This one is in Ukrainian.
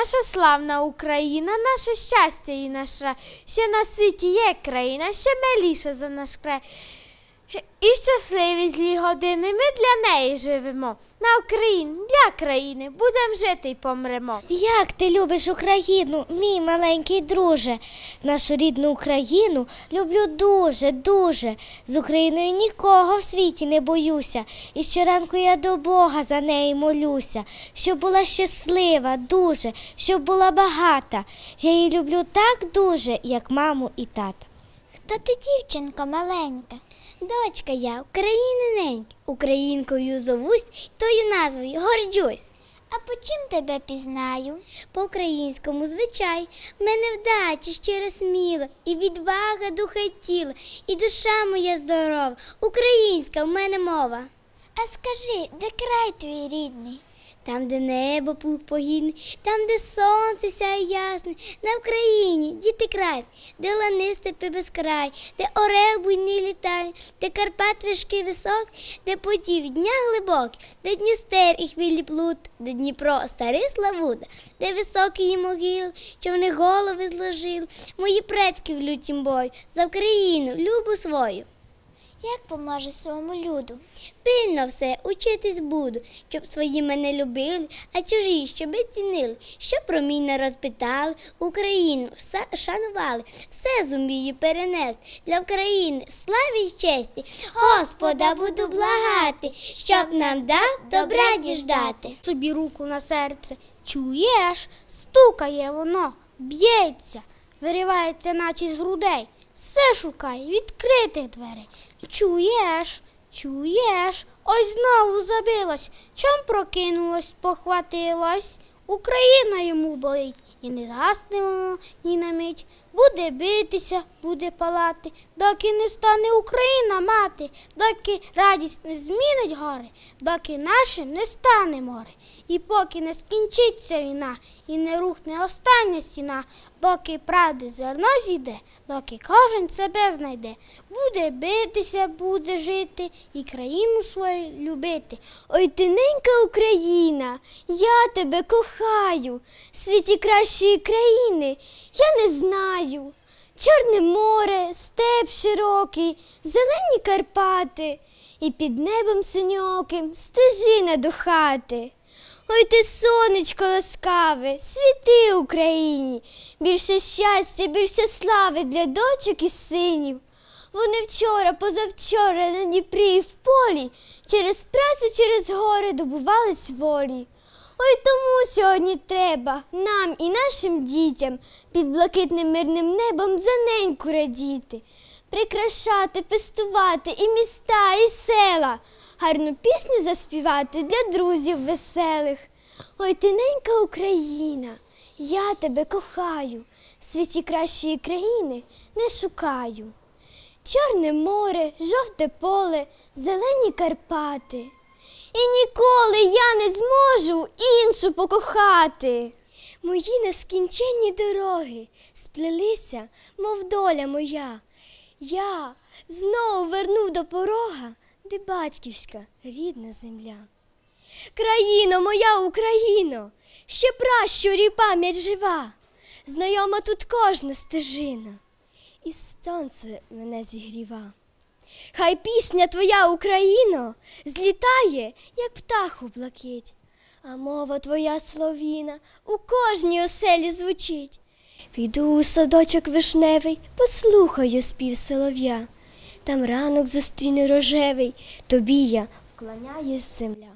наша славна Україна, наше щастя і наш рай. Ще на світі є країна, ще миліша за наш край. І щасливі злі години ми для неї живемо. На Україні, для країни, будемо жити й помремо. Як ти любиш Україну, мій маленький друже? Нашу рідну Україну люблю дуже, дуже. З Україною нікого в світі не боюся. І щоранку я до Бога за неї молюся, щоб була щаслива, дуже, щоб була багата. Я її люблю так дуже, як маму і тата. Хто ти дівчинка маленька? Дочка я, українененька, українкою зовусь, тою назвою горджусь. А по чим тебе пізнаю? По українському звичай, мене вдача щиро сміла, і відвага духа й тіла, і душа моя здорова, українська в мене мова. А скажи, де край твій рідний? Там, де небо плуг погідний, там, де сонце сяє ясне, на Україні діти край, де лани степи безкрай, де орел буйний літає, де Карпат вишки висок, де потів дня глибокі, де Дністер і хвилі плут, де Дніпро старий славуда, де високі її могил, що вони голови зложили, мої предки в лютім бою, за Україну, любу свою. Як поможе своєму люду? Пильно все, учитись буду, щоб свої мене любили, а чужі, щоби цінили, щоб про мій народ питали, Україну все шанували, все зумію перенести для України славі й честі. Господа буду благати, щоб нам дав добра діждати. Собі руку на серце, чуєш, стукає воно, б'ється, виривається, наче з грудей. Все шукай, відкритих дверей. Чуєш, чуєш, ось знову забилось, чом прокинулось, похватилось. Україна йому болить, і не гасне воно ні на мить. Буде битися, буде палати, доки не стане Україна мати, доки радість не змінить гори, доки наше не стане море, і поки не скінчиться війна, і не рухне остання стіна, поки правди зерно зійде, доки кожен себе знайде, буде битися, буде жити і країну свою любити. Ой, ти ненька Україна, я тебе кохаю, світі кращої країни я не знаю. Чорне море, степ широкий, зелені Карпати, і під небом синьоким стежина до хати. Ой ти, сонечко ласкаве, світи Україні, більше щастя, більше слави для дочок і синів. Вони вчора, позавчора на Дніпрі і в полі через працю, через гори добувались волі. Ой тому сьогодні треба нам і нашим дітям під блакитним мирним небом за неньку радіти, прикрашати, пестувати і міста, і села, гарну пісню заспівати для друзів веселих. Ой, ти ненька Україна, я тебе кохаю, в світі кращої країни не шукаю. Чорне море, жовте поле, зелені Карпати. І ніколи я не зможу іншу покохати. Мої нескінченні дороги сплелися, мов доля моя. Я знову верну до порога, де батьківська рідна земля. Країно, моя Україно, ще пращурі пам'ять жива, знайома тут кожна стежина, і сонце мене зігріва. Хай пісня твоя, Україно, злітає, як птах у блакить, а мова твоя словіна у кожній оселі звучить. Піду у садочок вишневий, послухаю спів солов'я. Там ранок зустріне рожевий, тобі я вклоняюсь земля.